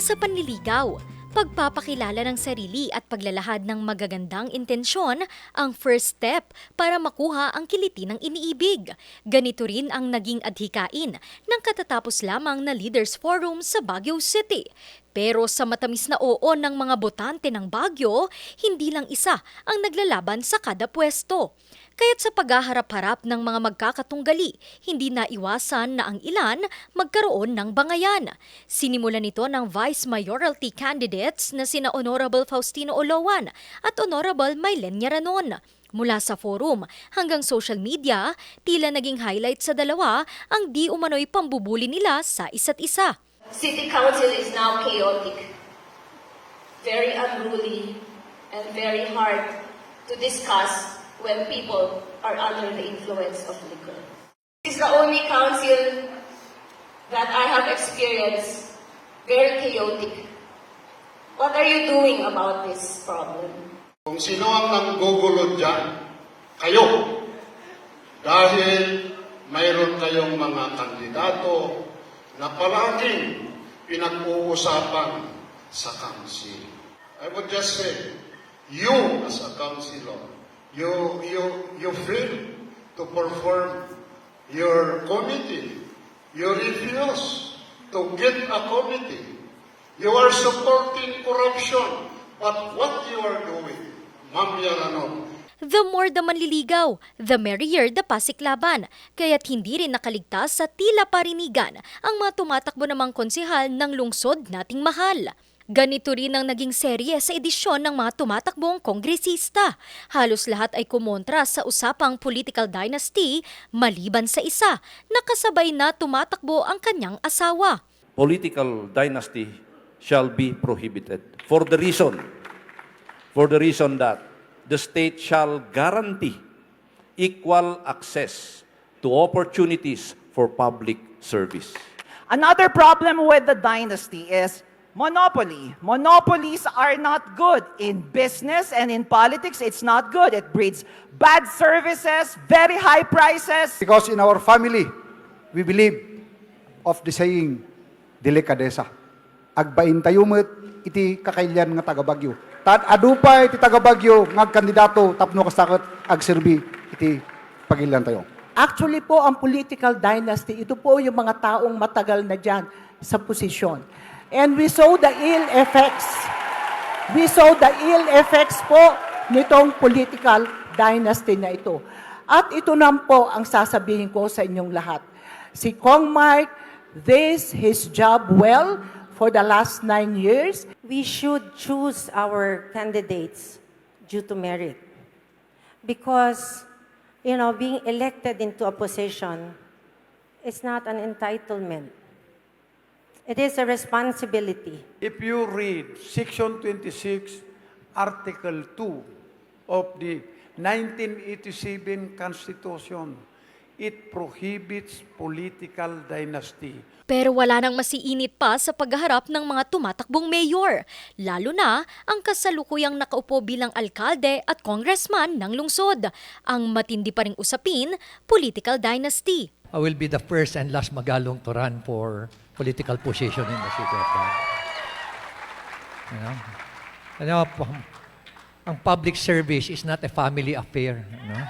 sa panliligaw, pagpapakilala ng sarili at paglalahad ng magagandang intensyon ang first step para makuha ang kiliti ng iniibig. Ganito rin ang naging adhikain ng katatapos lamang na Leaders Forum sa Baguio City. Pero sa matamis na oo ng mga botante ng Baguio, hindi lang isa ang naglalaban sa kada pwesto. Kaya't sa paghaharap-harap ng mga magkakatunggali, hindi na iwasan na ang ilan magkaroon ng bangayan. Sinimulan ito ng Vice Mayoralty candidates na sina Honorable Faustino Olowan at Honorable Mylen Yaranon. Mula sa forum hanggang social media, tila naging highlight sa dalawa ang di umano'y pambubuli nila sa isa't isa. City Council is now chaotic, very unruly, and very hard to discuss when people are under the influence of liquor. This is the only council that I have experienced very chaotic. What are you doing about this problem? Kung sino ang nanggugulo dyan, kayo. Dahil mayroon kayong mga kandidato na palaging pinag-uusapan sa council. I would just say, you as a councilor, you, you, you fail to perform your committee. You refuse to get a committee. You are supporting corruption. But what you are doing, Ma'am Yaranon, The more the manliligaw, the merrier the pasiklaban. Kaya't hindi rin nakaligtas sa tila parinigan ang mga tumatakbo namang konsihal ng lungsod nating mahal. Ganito rin ang naging serye sa edisyon ng mga tumatakbong kongresista. Halos lahat ay kumontra sa usapang political dynasty maliban sa isa, nakasabay na tumatakbo ang kanyang asawa. political dynasty shall be prohibited for the reason for the reason that the state shall guarantee equal access to opportunities for public service Another problem with the dynasty is monopoly. Monopolies are not good in business and in politics. It's not good. It breeds bad services, very high prices. Because in our family, we believe of the saying, delikadesa. Agbain tayo met, iti kakailyan nga taga Bagyo. Tad adupay iti taga Bagyo nga kandidato tapno kasakot agserbi iti pagilian tayo. Actually po, ang political dynasty, ito po yung mga taong matagal na dyan sa posisyon. And we saw the ill effects. We saw the ill effects po nitong political dynasty na ito. At ito nam po ang sasabihin ko sa inyong lahat. Si Kong Mark, this his job well for the last nine years. we should choose our candidates due to merit. Because, you know, being elected into a position is not an entitlement. It is a responsibility. If you read Section 26, Article 2 of the 1987 Constitution, it prohibits political dynasty. Pero wala nang masiinit pa sa pagharap ng mga tumatakbong mayor, lalo na ang kasalukuyang nakaupo bilang alkalde at congressman ng lungsod. Ang matindi pa ring usapin, political dynasty. I will be the first and last Magalong to run for political position in the city of Baguio. You know? Ano, ang public service is not a family affair. You know?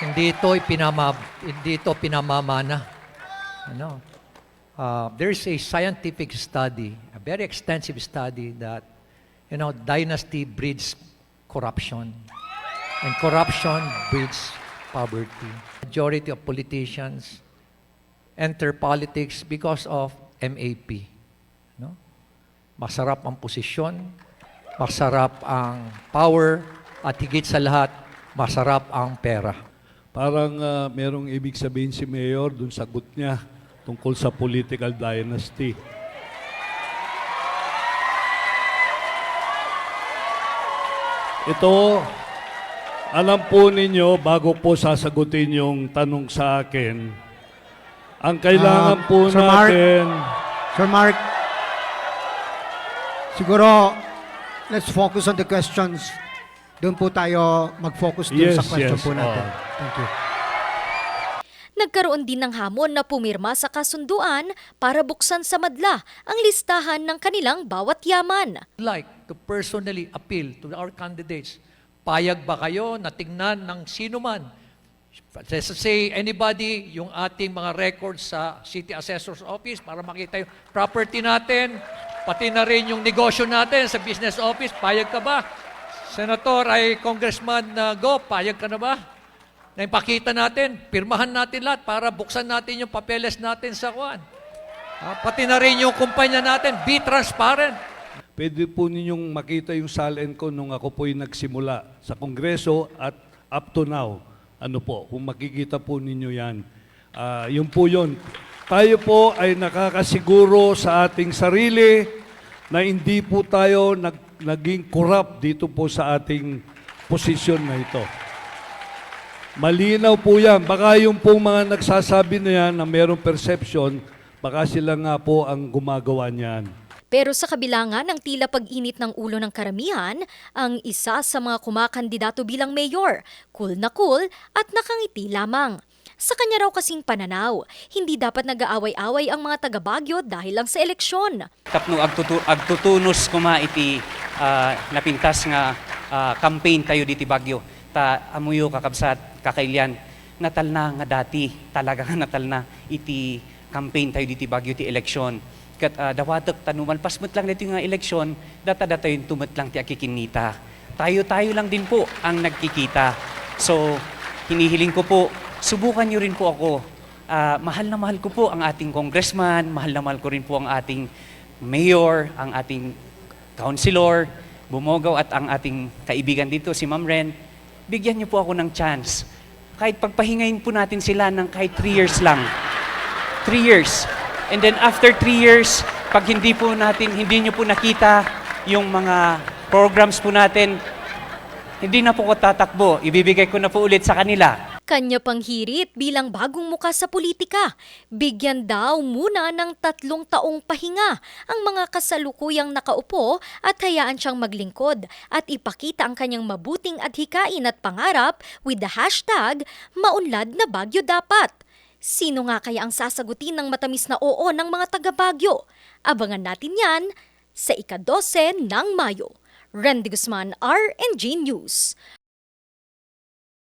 Hindi ito ipinama, hindi ito pinamamana. You know? Uh, there's a scientific study, a very extensive study that, you know, dynasty breeds corruption. And corruption breeds poverty. Majority of politicians enter politics because of MAP. No? Masarap ang posisyon, masarap ang power, at higit sa lahat, masarap ang pera. Parang ah, merong ibig sabihin si Mayor dun sagot niya tungkol sa political dynasty. Ito, alam po ninyo, bago po sasagutin yung tanong sa akin, ang kailangan Ah, po Sir Mark. natin, Sir Mark, siguro, let's focus on the questions. Doon po tayo mag-focus dun Yes, sa question yes, po natin. oo. Thank you. Nagkaroon din ng hamon na pumirma sa kasunduan para buksan sa madla ang listahan ng kanilang bawat yaman. like to personally appeal to our candidates. Payag ba kayo na tingnan ng sino man? Let's say anybody, yung ating mga records sa City Assessor's Office para makita yung property natin, pati na rin yung negosyo natin sa Business Office. Payag ka ba? Senator ay Congressman uh, Go, payag ka na ba? Na ipakita natin, pirmahan natin lahat para buksan natin yung papeles natin sa kuan. Ah, pati na rin yung kumpanya natin, be transparent. Pwede po ninyong makita yung salen ko nung ako po'y nagsimula sa Kongreso at up to now. Ano po, kung makikita po ninyo yan. Ah, yun po yun. Tayo po ay nakakasiguro sa ating sarili na hindi po tayo nag, naging corrupt dito po sa ating posisyon na ito. Malinaw po yan. Baka yung pong mga nagsasabi na yan na mayroong perception, baka sila nga po ang gumagawa niyan. Pero sa kabila nga ng tila pag-init ng ulo ng karamihan, ang isa sa mga kumakandidato bilang mayor, cool na cool at nakangiti lamang. Sa kanya raw kasing pananaw, hindi dapat nag-aaway-away ang mga taga Baguio dahil lang sa eleksyon. tapno agtutu agtutunos kuma iti ah, napintas nga ah, campaign tayo diti Bagyo ta amuyo kakabsat kakailyan natal na nga dati talaga natal na iti campaign tayo diti Bagyo ti eleksyon kat uh, dawatek tanuman pasmet lang dito nga eleksyon data data yung tumet lang ti akikinita tayo tayo lang din po ang nagkikita so hinihiling ko po subukan nyo rin po ako Ah, mahal na mahal ko po ang ating congressman, mahal na mahal ko rin po ang ating mayor, ang ating councilor, bumogaw at ang ating kaibigan dito, si Ma'am Ren. Bigyan niyo po ako ng chance. Kahit pagpahingayin po natin sila ng kahit 3 years lang. 3 years. And then after 3 years, pag hindi po natin, hindi niyo po nakita yung mga programs po natin, hindi na po ko tatakbo. Ibibigay ko na po ulit sa kanila. Kanya pang hirit bilang bagong muka sa politika. Bigyan daw muna ng tatlong taong pahinga ang mga kasalukuyang nakaupo at hayaan siyang maglingkod at ipakita ang kanyang mabuting adhikain at pangarap with the hashtag Maunlad na Bagyo Dapat. Sino nga kaya ang sasagutin ng matamis na oo ng mga taga Bagyo? Abangan natin yan sa ika-12 ng Mayo. Randy Guzman, RNG News.